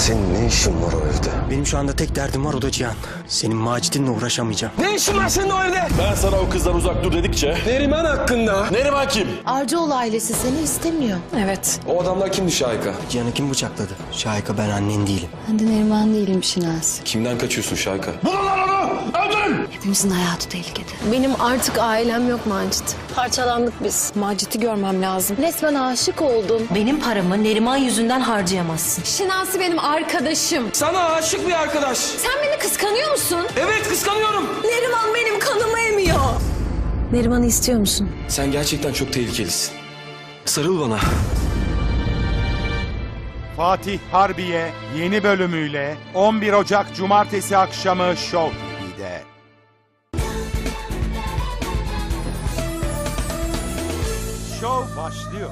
Senin ne işin var o evde? Benim şu anda tek derdim var o da Cihan. Senin Macit'inle uğraşamayacağım. Ne işin var senin o evde? Ben sana o kızdan uzak dur dedikçe... Neriman hakkında. Neriman kim? Arcaoğlu ailesi seni istemiyor. Evet. O adamlar kimdi Şahika? Cihan'ı kim bıçakladı? Şahika ben annen değilim. Ben de Neriman değilim Şinasi. Kimden kaçıyorsun Şahika? Hepimizin hayatı tehlikede. Benim artık ailem yok Macit. Parçalandık biz. Macit'i görmem lazım. Resmen aşık oldum. Benim paramı Neriman yüzünden harcayamazsın. Şinasi benim arkadaşım. Sana aşık bir arkadaş. Sen beni kıskanıyor musun? Evet kıskanıyorum. Neriman benim kanımı emiyor. Neriman'ı istiyor musun? Sen gerçekten çok tehlikelisin. Sarıl bana. Fatih Harbiye yeni bölümüyle 11 Ocak Cumartesi akşamı Show TV'de. Show başlıyor.